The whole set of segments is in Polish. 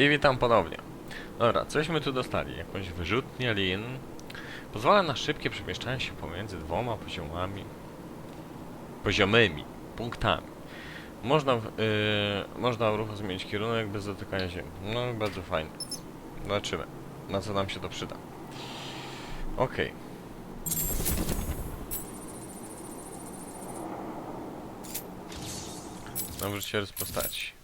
I witam ponownie. Dobra, cośmy tu dostali? Jakąś wyrzutnię lin. Pozwala na szybkie przemieszczanie się pomiędzy dwoma poziomami. Poziomymi. Punktami. Można, yy, można ruchu zmienić kierunek bez dotykania ziemi. No, bardzo fajnie. Zobaczymy, na co nam się to przyda. Okej. Nauczyciel z postaci.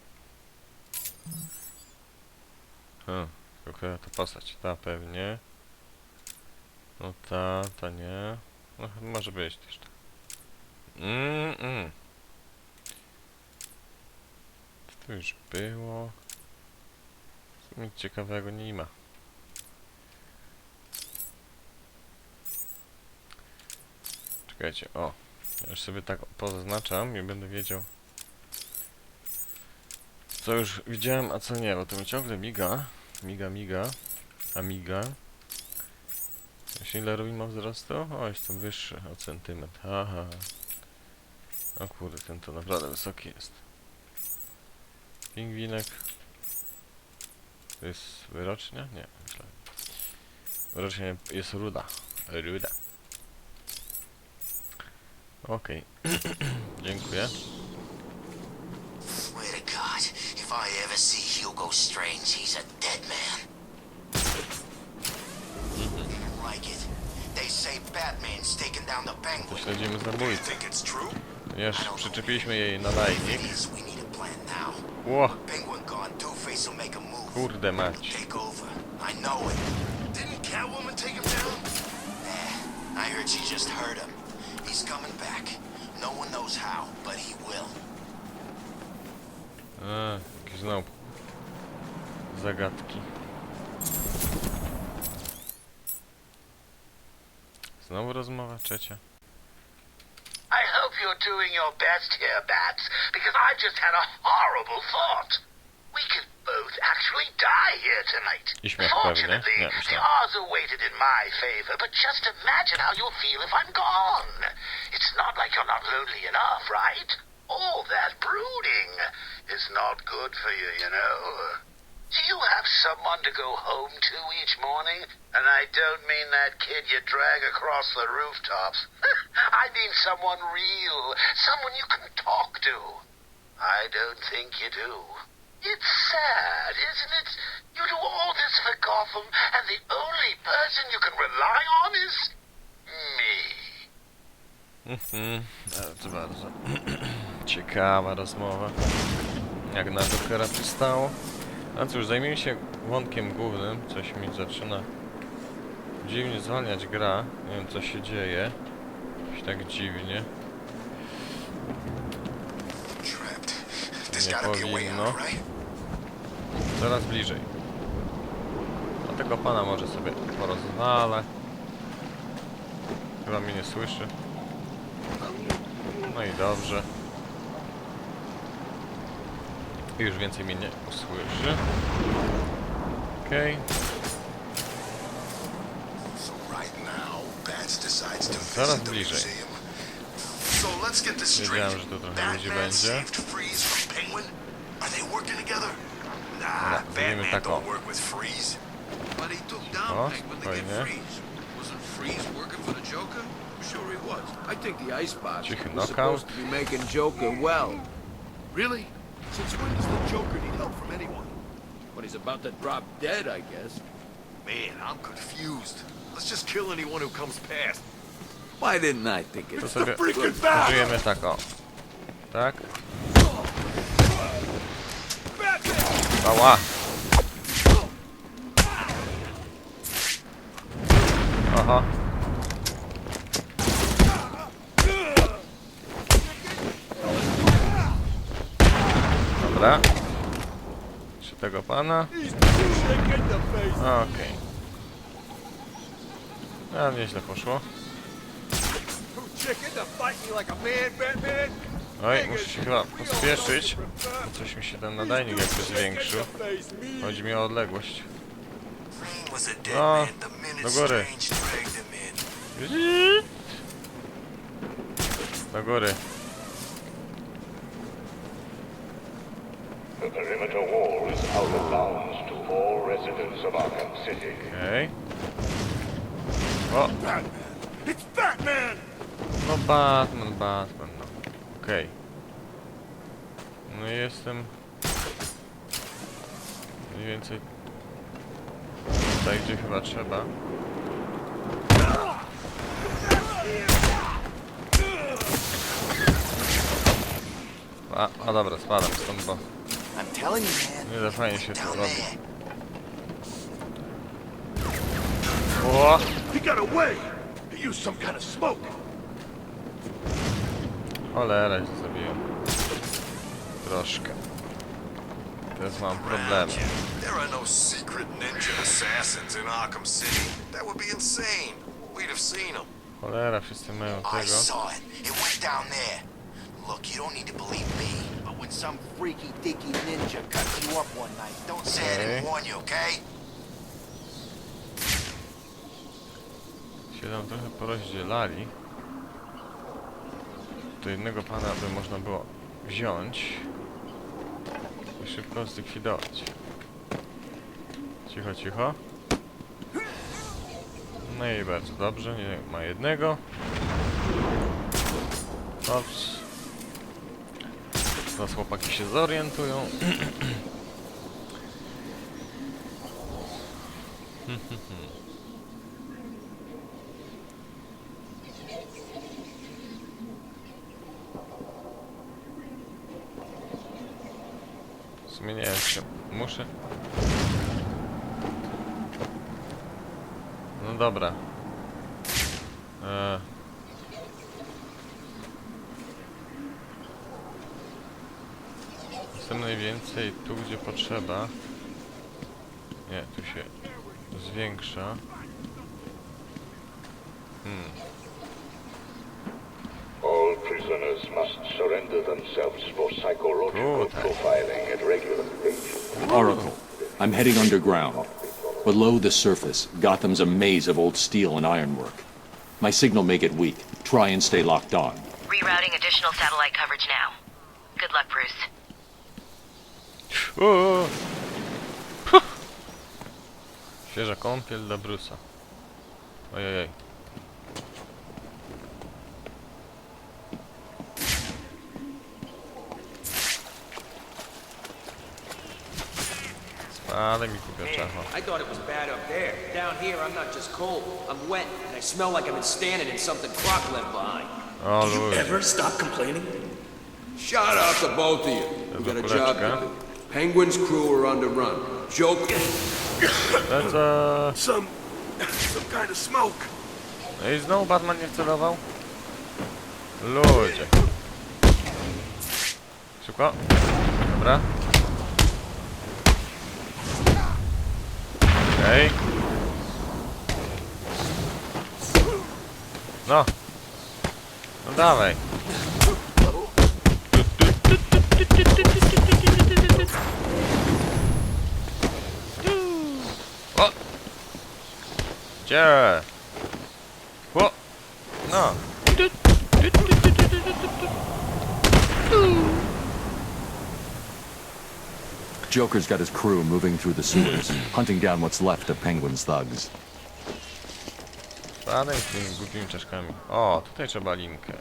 Hmm, która to postać? Ta pewnie. No ta, ta nie. No może być też ta. Mm, mm. Co tu już było? Nic ciekawego nie ma. Czekajcie, o. Ja już sobie tak pozaznaczam i będę wiedział co już widziałem, a co nie, bo to mi ciągle miga. Miga, miga. Amiga. Wiesz ile Ruin ma wzrostu? O, jestem wyższy o centymetr. Aha. O kurde, ten to naprawdę wysoki jest. Pingwinek. To jest wyrocznia? Nie, myślę. Wyrocznia jest ruda. Ruda. Okej. Dziękuję. Swear to God, if I ever see Hugo Strange, he's a dead man. Can't like it. They say Batman's taken down the Penguin. Śledzimy zabójcę. think it's true? Ponieważ przyczepiliśmy jej nadajnik. It is. We need a plan now. Ło, Penguin gone, Two-Face will make a move. kurde mać. Take over. I know it. Didn't Catwoman take him down? Nah, I heard she just hurt him. He's coming back. No one knows how, but he will. A, jakieś znowu zagadki. Znowu rozmowa trzecia. I hope you're doing your best here, Bats, because I just had a horrible thought. We could both actually die here tonight. I śmiech pewnie. Fortunately, Nie, the odds are weighted in my favor, but just imagine how you'll feel if I'm gone. It's not like you're not lonely enough, right? All that brooding is not good for you, you know. Do you have someone to go home to each morning? And I don't mean that kid you drag across the rooftops. I mean someone real, someone you can talk to. I don't think you do. It's sad, isn't it? You do all this for Gotham, and the only person you can rely on is me. Mm-hmm. bardzo, bardzo. Ciekawa rozmowa. Jak na Jokera przystało. A cóż, zajmijmy się wątkiem głównym. Coś mi zaczyna dziwnie zwalniać gra. Nie wiem co się dzieje. Jakoś tak dziwnie. Nie powinno. Coraz bliżej. A tego pana może sobie porozwalę. Chyba mnie nie słyszy. No i dobrze. I Już więcej mnie nie usłyszy. Okej. To visit the bliżej. Wiedziałem, że tu trochę ludzi będzie. Dobra, zrobimy tak o. O, to spokojnie. Cichy knockout. to. Really? Since when does the Joker need help from anyone? When he's about to drop dead, I guess. Man, I'm confused. Let's just kill anyone who comes past. Why didn't I think it? To sobie freaking bat! użyjemy tak o. Tak? Ała! Aha. Dobra. Czy tego pana? Okej. A, nieźle poszło. Oj, muszę się chyba pospieszyć. bo Coś mi się ten nadajnik jakby zwiększył. Chodzi mi o odległość. No, do góry. Do góry. The perimeter wall is out of bounds to all residents of Arkham City. Okej. O, Batman! It's Batman! no Batman, Batman, no. Okej. No i jestem... Mniej więcej... Tutaj, gdzie chyba trzeba. A, a dobra, spadam stąd, bo I'm telling you, man. nie za fajnie się to Down robi. O! He got away! He used some kind of smoke! Cholera, się zabiłem. Troszkę. Teraz mam problemy. There are no secret ninja assassins in Arkham City. That would be insane. We'd have seen them. Cholera, wszyscy mają I tego. saw it. It went down there. Look, you don't need to believe me, when some freaky dicky ninja cuts you up one night, don't say I didn't warn you, okay? Się tam trochę porozdzielali. To jednego pana by można było wziąć i szybko zlikwidować. Cicho, cicho. No i bardzo dobrze, nie ma jednego. Ops. Teraz chłopaki się zorientują. W sumie nie wiem, czy muszę. No dobra. E... Jestem najwięcej tu, gdzie potrzeba. Nie, tu się zwiększa. Hmm. All prisoners must surrender themselves for psychological profiling at regular. Oracle, I'm heading underground. Below the surface, Gotham's a maze of old steel and ironwork. My signal may get weak. Try and stay locked on. Rerouting additional satellite coverage now. Good luck, Bruce. O! Huh. Świeża kąpiel dla Brusa. Ojej. Spadaj mi kupia czacho. I thought it was bad up there. Down here, I'm not just cold. I'm wet, and I smell like I've been standing in something Croc left behind. O ludzie. Ever stop complaining? Shut up, the both of you. We got a job to do. Penguin's crew are on the run. Joker. Lecę. Some... some kind of smoke. No i znowu Batman nie wcelował? Ludzie. Szybko. Dobra. Okej. No. No dawaj. Gdzie? O! No. Joker's got his crew moving through the sewers, hunting down what's left of Penguin's thugs. Spadaj z tymi głupimi czaszkami. O, tutaj trzeba linkę.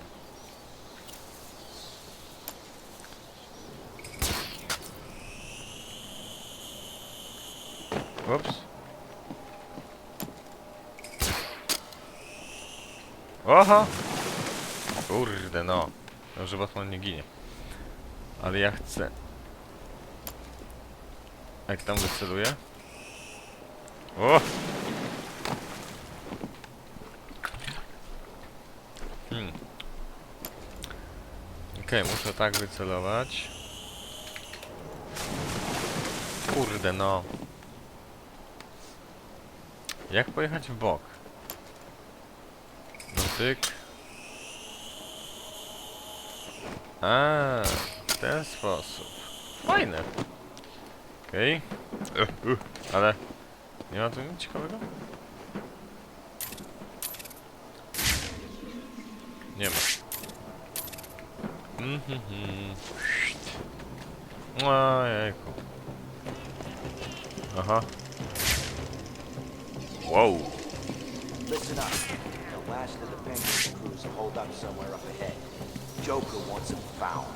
Ups. Oho! Kurde no. Dobrze, Batman nie ginie. Ale ja chcę. Jak tam wyceluję? O! Hmm. Okej, muszę tak wycelować. Kurde no. Jak pojechać w bok? Dotyk. A, w ten sposób. Fajne. Okej. Okay. Ale nie ma tu nic ciekawego? Nie ma. Mhm. Ojejku. Aha. Wow. Listen up. The last of the Penguin crews will hold up somewhere up ahead. Joker wants him found.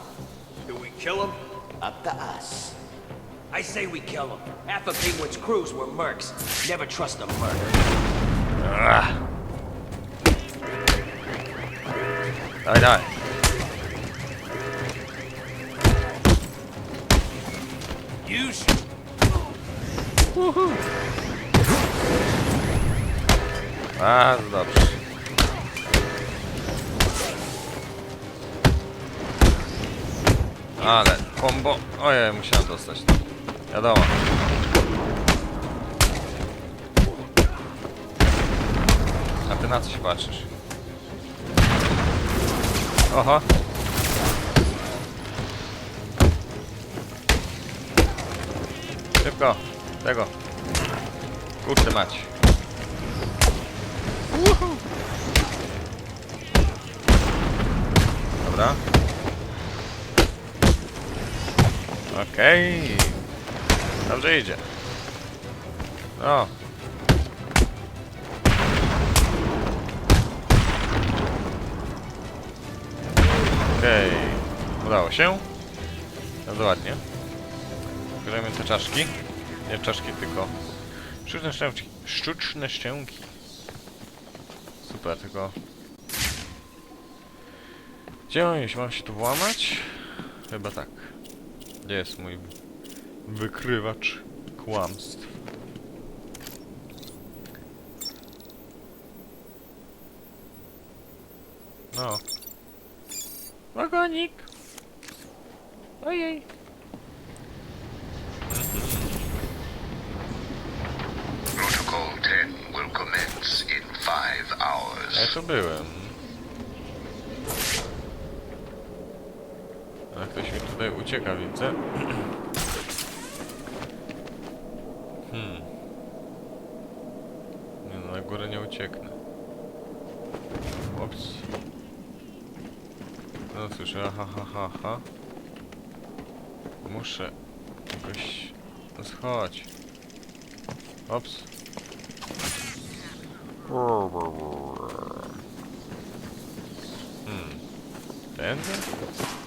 Do we kill him? Up to us. I say we kill him. Half of Penguin's crews were mercs. Never trust a merc. Daj, daj. Use Bardzo dobrze. Ale kombo. Ojej, musiałem dostać. Wiadomo. A ty na co się patrzysz? Oho. Szybko. Tego. Kurczę mać. Dobra. Okej. Dobrze idzie. No. Okej. Udało się. Bardzo ładnie. Bierzemy te czaszki. Nie czaszki, tylko sztuczne szczęki. Sztuczne szczęki. Super, tylko... Gdzie? Mam się tu włamać? Chyba tak. Gdzie jest mój wykrywacz kłamstw? No. Wagonik! Ojej! Protocol 10 will commence in five hours. Ja tu byłem. Ale ktoś mi tutaj ucieka, widzę. Hmm. Nie no, na górę nie ucieknę. Ops. No cóż, aha, ha, ha, ha. Muszę jakoś... No schodź. Ops. Hmm. Tędy?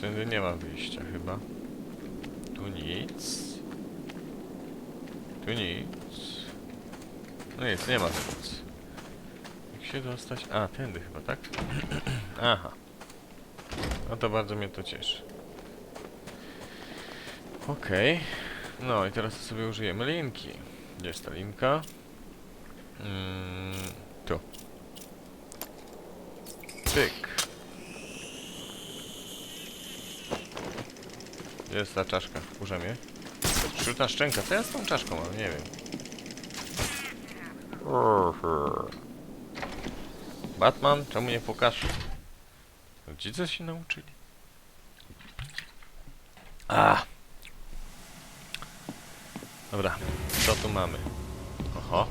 Tędy nie ma wyjścia chyba? Tu nic. Tu nic. No nic, nie ma tu nic. Jak się dostać? A, tędy chyba, tak? Aha. No to bardzo mnie to cieszy. Okej. No i teraz sobie użyjemy linki. Gdzie jest ta linka? Mm, tu. Pyk. Jest ta czaszka? Mnie. Sztuczna szczęka. Co ja z tą czaszką mam? Nie wiem. Batman? Czemu nie pokaż? Rodzice się nauczyli. A. Dobra, co tu mamy? Oho.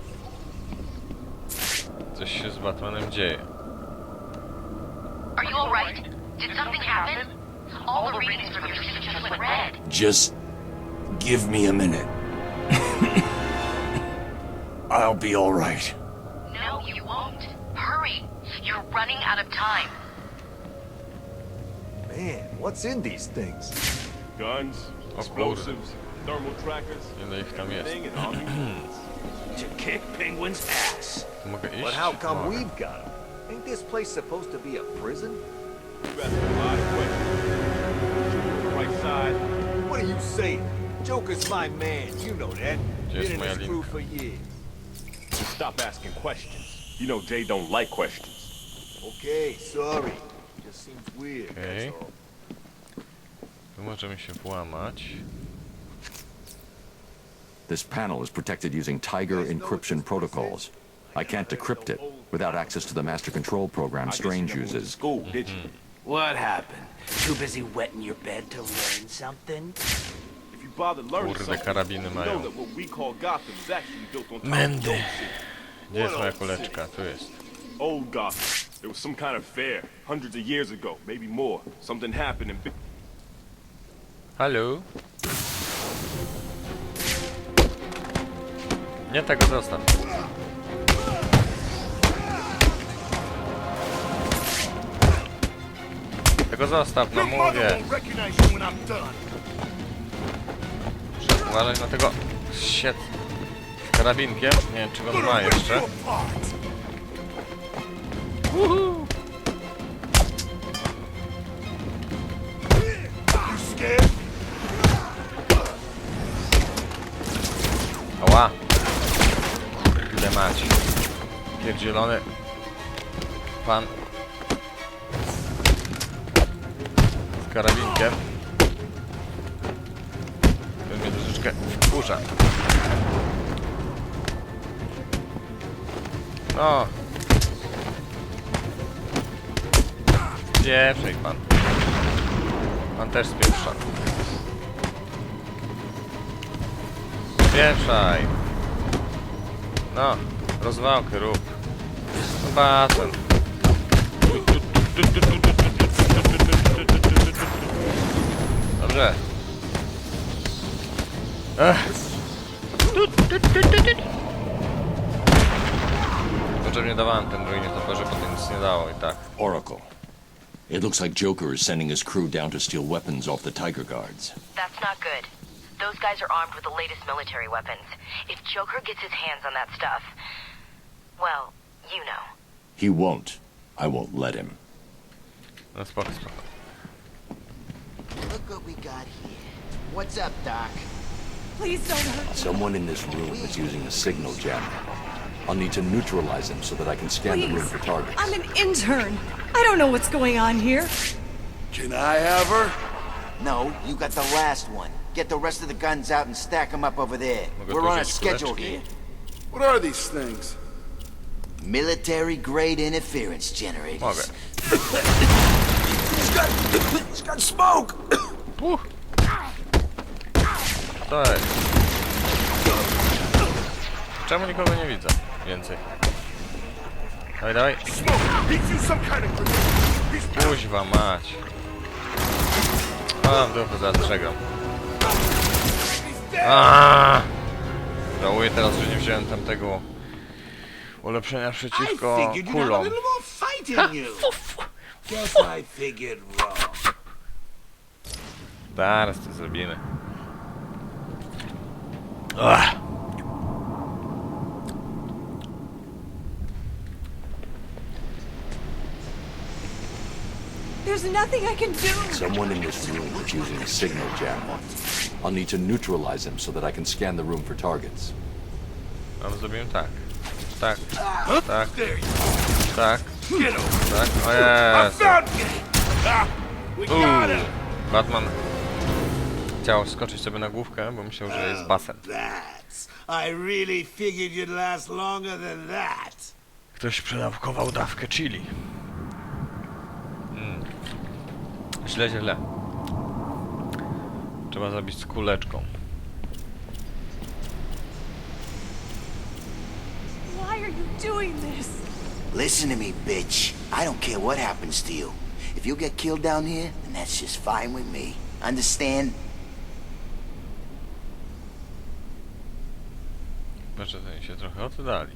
Coś się z Batmanem dzieje. Are you alright? Did something happen? All the readings from your suit just went red. Just give me a minute. I'll be all right. No, you won't. Hurry. You're running out of time. Man, what's in these things? Guns, explosives, thermal trackers, Ile ich tam jest? everything and all To kick Penguin's ass. But how come we've got them? Ain't this place supposed to be a prison? Side, What are you saying? Joker's my man, you know that. Gdzie jest Been in moja this crew for years. just stop asking questions. You know Jay don't like questions. Okay, sorry. Just seems weird, Okay. that's all. Tu możemy się włamać. This panel is protected using Tiger encryption protocols. I can't decrypt it without access to the master control program I guess you Strange never went to uses. School, did you? What happened? Too busy wetting your bed to learn something? If you bother learning Kurde, something, karabiny you mają. know that what we call Gotham is actually built on top dope city. Gdzie jest moja kuleczka? Tu jest. Old Gotham. There was some kind of fair hundreds of years ago, maybe more. Something happened and... Halo? Nie tego zostaw. Tego zostaw, no mówię. Muszę uważać na tego sied z karabinkiem. Nie wiem, czy go ma jeszcze. Uhu. Ała! Kurde mać. Pierdzielony pan karabinkiem. Ten mnie troszeczkę wkurza. No. Pieprzej pan. Pan też spieprza. Pieprzaj. No, rozwałkę rób. Basen. Dobrze. Ech. Potrzebnie dawałem ten drugi nietoperze, potem nic nie dało i tak. Oracle. It looks like Joker is sending his crew down to steal weapons off the Tiger Guards. That's not good. Those guys are armed with the latest military weapons. If Joker gets his hands on that stuff, well, you know. He won't. I won't let him. No spoko, spoko. Look what we got here. What's up, Doc? Please don't hurt Someone in this room is using a signal jammer. I'll need to neutralize him so that I can scan the room for targets. I'm an intern. I don't know what's going on here. Can I have her? No, you got the last one. Get the rest of the guns out and stack them up over there. Mogę We're on a schedule kuleczki? here. What are these things? Military grade interference generators. Mogę. He's got, he's got smoke. Jest. Czemu nikogo nie widzę? Więcej. Dawaj, dawaj. Smoke. He's used some kind of grenade. He's Kuźwa mać. A, w duchu zastrzegam. Aaaa! Żałuję teraz, że nie wziąłem tamtego ulepszenia przeciwko kulom. in you. Guess I figured wrong. Zaraz to zrobimy. Ach. There's nothing I can do. Someone in this room is using a signal jammer. I'll need to neutralize him so that I can scan the room for targets. No, zrobimy tak. Tak, tak, There you tak, Get over. Tak. O Jezu. Uuu. Batman chciał skoczyć sobie na główkę, bo myślał, że jest basen. That's. I really figured you'd last longer than that. Ktoś przedawkował dawkę chili. Mm. Źle, źle. Trzeba zabić z kuleczką. Why are you doing this? Listen to me, bitch. I don't care what happens to you. If you get killed down here, then that's just fine with me. Understand? To oni się trochę oddali.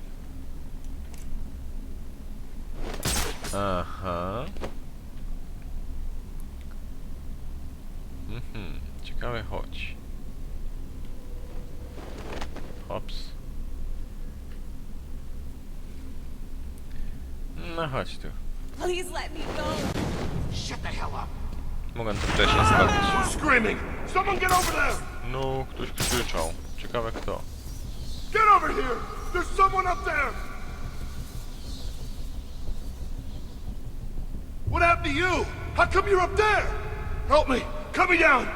Aha. Mhm, ciekawe chodź. Hops. No chodź tu. Please let me go. Shut the hell up. Mogę to wcześniej skończyć. Who's screaming? Someone get over there. No, ktoś krzyczał. Ciekawe kto. Get over here. There's someone up there. What happened to you? How come you're up there? Help me. Cut me down.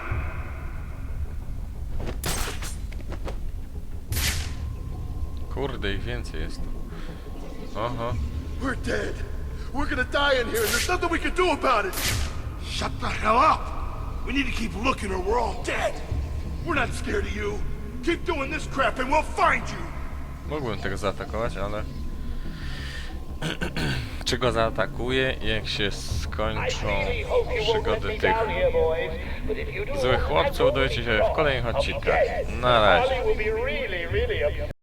Kurde, ich więcej jest. Aha. We're dead. We're gonna die in here, and there's nothing we can do about it. Shut the hell up. We need to keep looking, or we're all dead. We're not scared of you. Keep doing this crap, and we'll find you. Mógłbym tego zaatakować, ale... Czy go zaatakuję, jak się skończą przygody tych złych chłopców, dowiecie się w kolejnych odcinkach. Na razie.